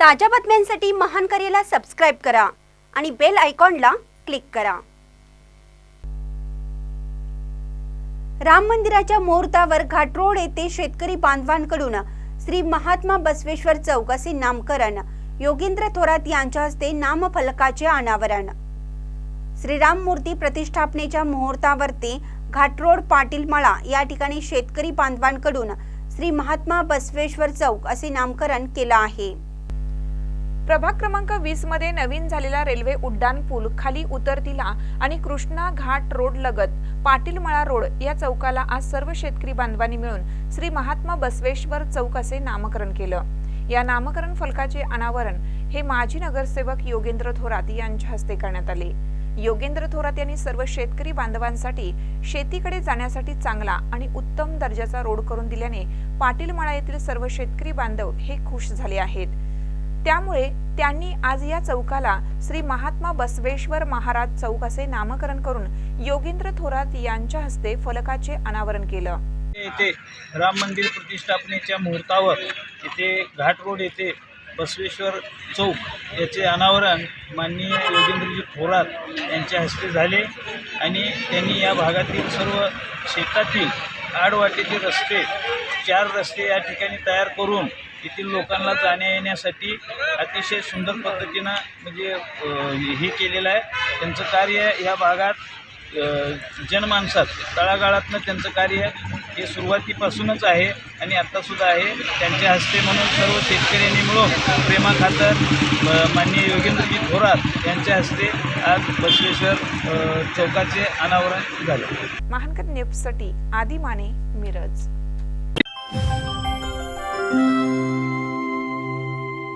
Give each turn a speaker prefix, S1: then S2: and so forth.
S1: ताज्या बातम्यांसाठी महान करेला सबस्क्राईब करा आणि बेल आयकॉनला क्लिक करा. राम मंदिराच्या मुहूर्तावर घाटरोड येथे शेतकरी बांधवांकडून श्री महात्मा बसवेश्वर चौक असे नामकरण. योगेंद्र थोरात यांच्या हस्ते नामफलकाचे अनावरण. श्रीराम मूर्ती प्रतिष्ठापनेच्या मुहूर्तावरती घाटरोड पाटील मळा या ठिकाणी शेतकरी बांधवांकडून श्री महात्मा बसवेश्वर चौक असे नामकरण केलं आहे.
S2: प्रभाग क्रमांक वीसमध्ये नवीन झालेला रेल्वे उड्डाण पूल खाली उतरतीला आणि कृष्णा घाट रोड लगत पाटीलमळा रोड या चौकाला आज सर्व शेतकरी बांधवांनी मिळून श्री महात्मा बसवेश्वर चौक असे नामकरण केलं. या नामकरण फलकाचे अनावरण हे माजी नगरसेवक योगेंद्र थोरात यांच्या हस्ते करण्यात आले. योगेंद्र थोरात यांनी सर्व शेतकरी बांधवांसाठी शेतीकडे जाण्यासाठी चांगला आणि उत्तम दर्जाचा रोड करून दिल्याने पाटीलमाळा येथील सर्व शेतकरी बांधव हे खुश झाले आहेत. त्यामुळे त्यांनी आज या चौकाला श्री महात्मा बसवेश्वर महाराज चौक असे नामकरण करून योगेंद्र थोरात यांच्या हस्ते फलकाचे अनावरण केलं.
S3: येथे राम मंदिर प्रतिष्ठापनेच्या मुहूर्तावर येथे घाट रोड येथे बसवेश्वर चौक याचे अनावरण माननीय योगेंद्रजी थोरात यांच्या हस्ते झाले आणि त्यांनी या भागातील सर्व शेतातील आडवाटेचे रस्ते चार रस्ते या ठिकाणी तयार करून येथील लोकांना जाण्या येण्यासाठी अतिशय सुंदर पद्धतीनं म्हणजे हे केलेलं आहे. त्यांचं कार्य ह्या भागात जनमानसात तळागाळातनं त्यांचं कार्य हे सुरुवातीपासूनच आहे आणि आत्तासुद्धा आहे. त्यांच्या हस्ते म्हणून सर्व शेतकऱ्यांनी मिळून प्रेमाखातर माननीय योगेंद्रजी थोरात यांच्या हस्ते आज बसवेश्वर चौकाचे अनावरण झालं.
S2: महानकर न्यूजसाठी आदिमाने मिरज.